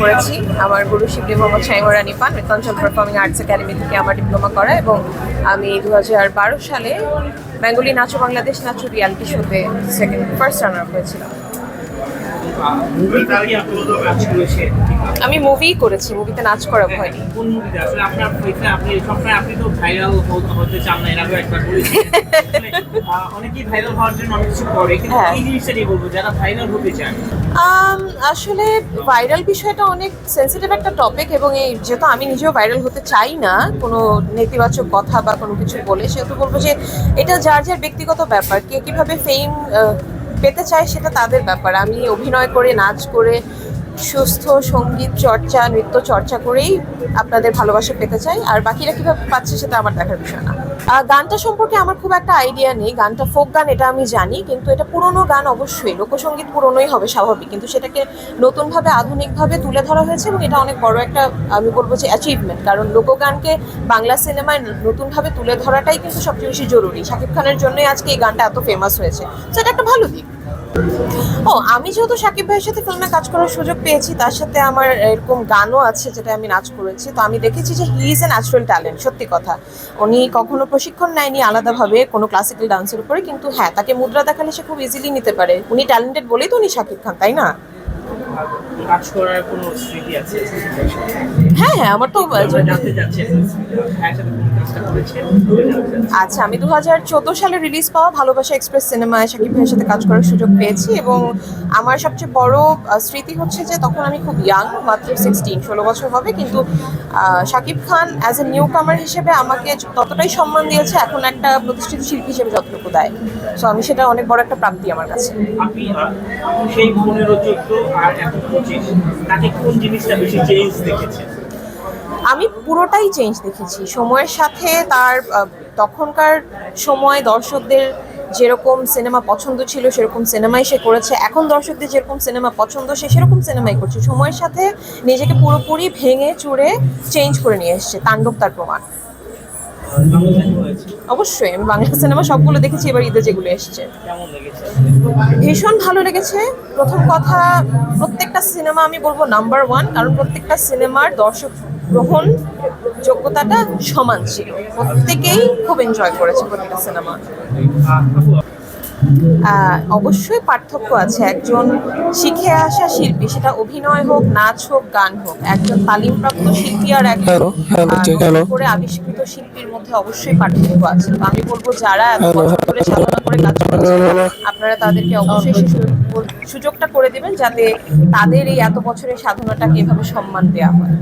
করেছি। আমার গুরু শিবলি মোহাম্মদ শাইমুর রানী পান মিতঞ্চল পারফর্মিং আর্টস একাডেমি থেকে আমার ডিপ্লোমা করা এবং আমি দু সালে বেঙ্গলি নাচো বাংলাদেশ নাচো রিয়ালিটি শোতে সেকেন্ড ফার্স্ট রানার হয়েছিলাম মুভিতে কি আপনি কাজ করেছেন আমি মুভি করেছি মুভিতে নাচ করা হয়নি কোন মুভিতে আসলে আপনার আপনি সবসময় আপনি তো ভাইরাল হতে চান না এর আগে একবার অনেকেই ভাইরাল হওয়ার জন্য অনেক কিছু করে কিন্তু হ্যাঁ। এই জিনিসটাই বলব যারা ভাইরাল হতে চান। আসলে ভাইরাল বিষয়টা অনেক সেন্সিটিভ একটা টপিক এবং এই যেহেতু আমি নিজেও ভাইরাল হতে চাই না কোনো নেতিবাচক কথা বা কোনো কিছু বলে সেহেতু বলব যে এটা যার যার ব্যক্তিগত ব্যাপার কে কীভাবে ফেম পেতে চায় সেটা তাদের ব্যাপার। আমি অভিনয় করে, নাচ করে, সুস্থ সংগীত চর্চা, নৃত্য চর্চা করেই আপনাদের ভালোবাসা পেতে চাই। আর বাকিরা কীভাবে পাচ্ছে সেটা আমার দেখার বিষয় না। গানটা সম্পর্কে আমার খুব একটা আইডিয়া নেই। গানটা ফোক গান, এটা আমি জানি, কিন্তু এটা পুরনো গান অবশ্যই। লোকসঙ্গীত পুরনোই হবে, স্বাভাবিক। কিন্তু সেটাকে নতুনভাবে, আধুনিকভাবে তুলে ধরা হয়েছে এবং এটা অনেক বড় একটা, আমি বলব যে অ্যাচিভমেন্ট কারণ লোকগানকে বাংলা সিনেমায় নতুনভাবে তুলে ধরাটাই কিন্তু সবচেয়ে বেশি জরুরি। শাকিব খানের জন্যই আজকে এই গানটা এত ফেমাস হয়েছে। সেটা একটা ভালো দিক। ও, আমি যেহেতু সাকিব ভাইয়ের সাথে ফিল্মে কাজ করার সুযোগ পেয়েছি, তার সাথে আমার এরকম গানও আছে যেটা আমি নাচ করেছি, তো আমি দেখেছি যে he is a natural talent সত্যি কথা। উনি কখনো প্রশিক্ষণ নেয়নি আলাদাভাবে কোনো ক্লাসিক্যাল ডান্সের উপরে, কিন্তু হ্যাঁ তাকে মুদ্রা দেখালে সে খুব ইজিলি নিতে পারে। উনি ট্যালেন্টেড বলেই তো উনি সাকিব খান, তাই না? কাজ করার কোনো স্মৃতি আছে? হ্যাঁ হ্যাঁ আমার তো জানতে চাচ্ছি আচ্ছা আমি দু হাজার চোদ্দ সালে রিলিজ পাওয়া ভালোবাসা এক্সপ্রেস সিনেমায় শাকিব ভাইয়ের সাথে কাজ করার সুযোগ পেয়েছি এবং আমার সবচেয়ে বড় স্মৃতি হচ্ছে যে তখন আমি খুব ইয়াং মাত্র সিক্সটিন ষোলো বছর হবে কিন্তু Shakib Khan as a newcomer হিসেবে আমাকে ততটাই সম্মান দিয়েছে এখন একটা প্রতিষ্ঠিত শিল্পী হিসেবে যতটুকু দেয়। সো আমি সেটা অনেক বড় একটা প্রাপ্তি আমার কাছে। সেই পনেরো চোদ্দ আর এখন কোন জিনিসটা বেশি চেঞ্জ দেখেছেন আমি পুরোটাই চেঞ্জ দেখেছি। সময়ের সাথে তার তখনকার সময় দর্শকদের যেরকম সিনেমা পছন্দ ছিল সেরকম সিনেমাই সে করেছে। এখন দর্শকদের যেরকম সিনেমা পছন্দ সে সেরকম সিনেমাই করছে। সময়ের সাথে নিজেকে পুরোপুরি ভেঙে চুরে চেঞ্জ করে নিয়ে এসছে তাণ্ডব তার প্রমাণ। অবশ্যই আমি বাংলা সিনেমা সবগুলো দেখেছি এবার ঈদে যেগুলো এসছে। ভীষণ ভালো লেগেছে। প্রথম কথা প্রত্যেকটা সিনেমা আমি বলব নাম্বার ওয়ান কারণ প্রত্যেকটা সিনেমার দর্শক গ্রহণ যোগ্যতাটা সমান ছিল। প্রত্যেকেই খুব এনজয় করেছে প্রত্যেকটা সিনেমা। অবশ্যই পার্থক্য আছে। একজন শিখে আসা শিল্পী সেটা অভিনয় হোক নাচ হোক গান হোক একজন তালিমপ্রাপ্ত শিল্পী আর একজন. করে আবিষ্কৃত শিল্পীর মধ্যে অবশ্যই পার্থক্য আছে। তো আমি বলব যারা এত বছর ধরে সাধনা করে কাজ করছে আপনারা তাদেরকে অবশ্যই সুযোগটা করে দেবেন যাতে তাদের এই এত বছরের সাধনাটাকে এভাবে সম্মান দেওয়া হয়।